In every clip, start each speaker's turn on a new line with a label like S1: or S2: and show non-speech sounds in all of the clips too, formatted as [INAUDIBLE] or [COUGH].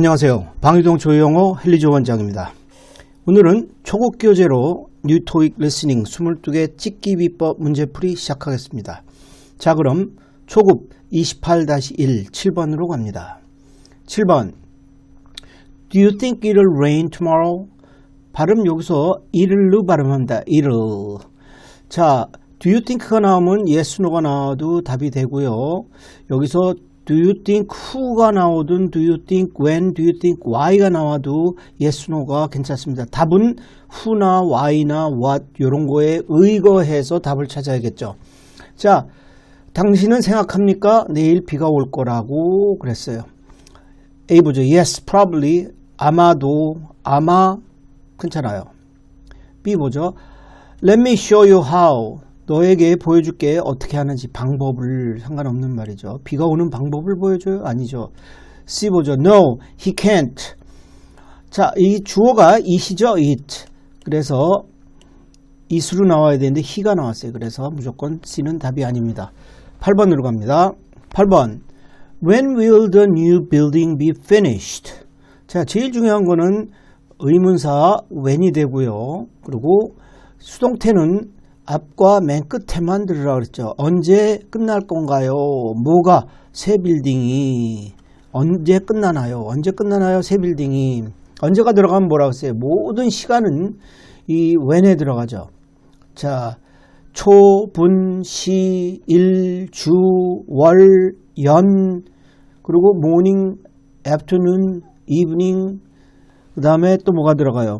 S1: 안녕하세요. 방유동 조영호 헬리조 원장입니다. 오늘은 초급 교재로 뉴토익 리스닝 22개 찍기 비법 문제풀이 시작하겠습니다. 자 그럼 초급 28-1 7번으로 갑니다. 7번 Do you think it'll rain tomorrow? 발음 여기서 it'll 발음한다. it'll 자 Do you think가 나오면 yes, no가 나와도 답이 되고요. 여기서 do you think who가 나오든 do you think when, do you think why가 나와도 yes, no가 괜찮습니다. 답은 who나 why나 what 이런 거에 의거해서 답을 찾아야겠죠. 자, 당신은 생각합니까? 내일 비가 올 거라고 그랬어요. A 보죠. Yes, probably. 아마도, 아마 괜찮아요. B 보죠. Let me show you how. 너에게 보여줄게 어떻게 하는지 방법을 상관없는 말이죠. 비가 오는 방법을 보여줘요? 아니죠. C 보죠. No, he can't. 자, 이 주어가 it이죠. it. 그래서 it으로 나와야 되는데 he가 나왔어요. 그래서 무조건 C는 답이 아닙니다. 8번으로 갑니다. 8번. When will the new building be finished? 자, 제일 중요한 거는 의문사 when이 되고요. 그리고 수동태는 앞과 맨 끝에만 들으라 그랬죠. 언제 끝날 건가요? 뭐가? 새 빌딩이. 언제 끝나나요? 언제 끝나나요? 새 빌딩이. 언제가 들어가면 뭐라고 했어요? 모든 시간은 이 when에 들어가죠. 자, 초, 분, 시, 일, 주, 월, 연, 그리고 모닝, 애프터눈, 이브닝, 그 다음에 또 뭐가 들어가요?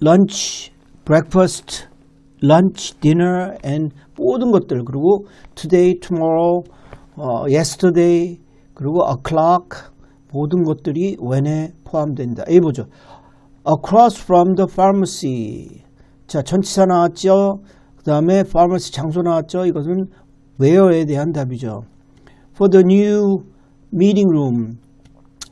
S1: 런치, 브렉퍼스트, lunch, dinner, and 모든 것들 그리고 today, tomorrow, 어, yesterday 그리고 o'clock 모든 것들이 when에 포함된다. A 보죠. Across from the pharmacy. 자, 전치사 나왔죠. 그 다음에 pharmacy 장소 나왔죠. 이것은 where에 대한 답이죠. For the new meeting room.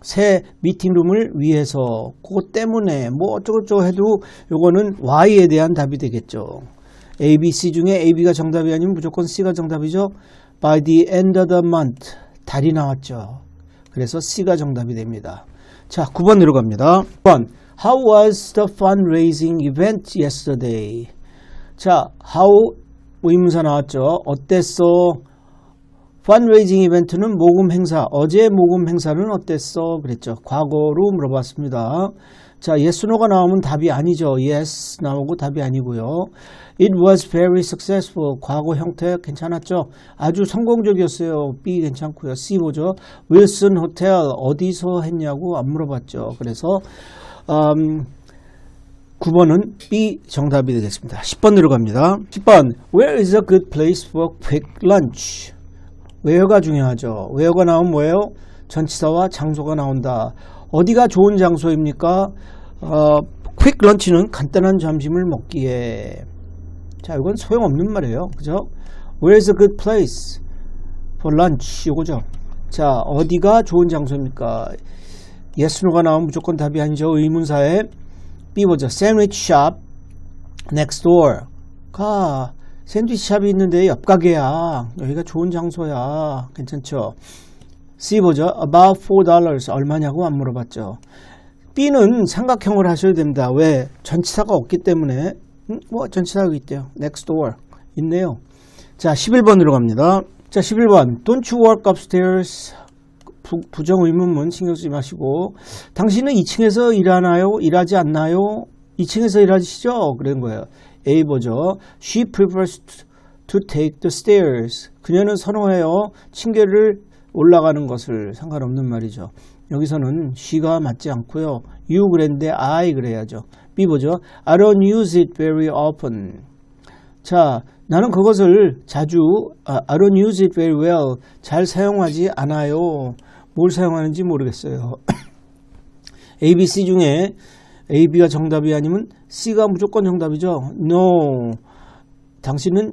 S1: 새 미팅룸을 위해서 그것 때문에 뭐 어쩌고저쩌고 해도 요거는 Y에 대한 답이 되겠죠. A, B, C 중에 A, B가 정답이 아니면 무조건 C가 정답이죠. By the end of the month. 달이 나왔죠. 그래서 C가 정답이 됩니다. 자, 9번으로 갑니다. 9번. How was the fundraising event yesterday? 자, how 의문사 나왔죠. 어땠어? Fundraising 이벤트는 모금 행사. 어제 모금 행사는 어땠어? 그랬죠. 과거로 물어봤습니다. 자, yes, 나오면 답이 아니죠. yes 나오고 답이 아니고요. It was very successful. 과거 형태 괜찮았죠? 아주 성공적이었어요. B 괜찮고요. C 보죠. 호텔 어디서 했냐고 안 물어봤죠. 그래서 음, 9번은 B 정답이 되겠습니다. 10번 들어갑니다. 10번 Where is a good place for quick lunch? Where가 중요하죠. where가 나오면 뭐예요? 전치사와 장소가 나온다. 어디가 좋은 장소입니까? 어, quick lunch는 간단한 점심을 먹기에 자, 이건 소용없는 말이에요. 그죠? Where's a good place for lunch? 이거죠. 자, 어디가 좋은 장소입니까? yes, no가 나오면 무조건 답이 아니죠. 의문사에 B 보죠. sandwich shop next door. 가 샌드위치 샵이 있는데 옆 가게야. 여기가 좋은 장소야. 괜찮죠? C 보죠. About $4. 얼마냐고 안 물어봤죠. B는 삼각형을 하셔야 됩니다. 왜? 전치사가 없기 때문에 음, 뭐 전치사가 있대요. Next door. 있네요. 자, 11번으로 갑니다. 자, 11번. Don't you work upstairs? 부, 부정 의문문 신경 쓰지 마시고 당신은 2층에서 일하나요? 일하지 않나요? 2층에서 일하시죠? 그런 거예요. A 보죠. She prefers to take the stairs. 그녀는 선호해요. 층계를 올라가는 것을 상관없는 말이죠. 여기서는 she가 맞지 않고요. you 그랬는데 I 그래야죠. B 보죠. I don't use it very often. 자, 나는 그것을 자주 I don't use it very well. 잘 사용하지 않아요. 뭘 사용하는지 모르겠어요. [COUGHS] A, B, C 중에 A, B가 정답이 아니면 C가 무조건 정답이죠. No. 당신은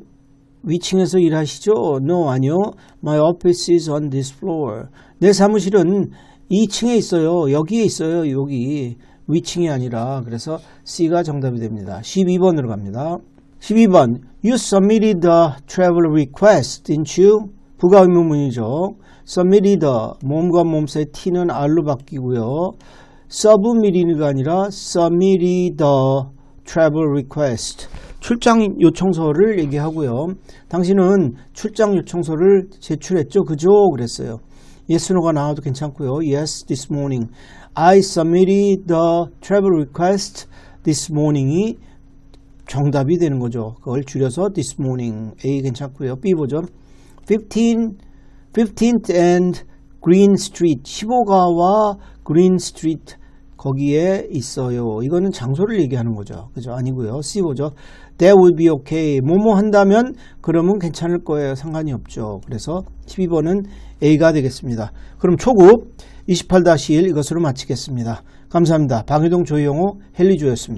S1: 위층에서 일하시죠? No, 아니요. My office is on this floor. 내 사무실은 2층에 있어요. 여기에 있어요. 여기. 위층이 아니라. 그래서 C가 정답이 됩니다. 12번으로 갑니다. 12번. You submitted the travel request, didn't you? 부가 의문문이죠. submitted. 몸과 몸새 T는 R로 바뀌고요. Submit이가 아니라 submitted travel request. 출장 요청서를 얘기하고요. 당신은 출장 요청서를 제출했죠? 그죠? 그랬어요. yes, no가 나와도 괜찮고요. Yes, this morning. I submitted the travel request this morning이 정답이 되는 거죠. 그걸 줄여서 this morning. A 괜찮고요. B 보죠. 15, 15th and Green Street. 15가와 Green Street 거기에 있어요. 이거는 장소를 얘기하는 거죠. 그죠? 아니고요. C 보죠. That would be okay. 뭐뭐 한다면 그러면 괜찮을 거예요. 상관이 없죠. 그래서 12번은 A가 되겠습니다. 그럼 초급 28-1 이것으로 마치겠습니다. 감사합니다. 방해동 조희영호 헬리조였습니다.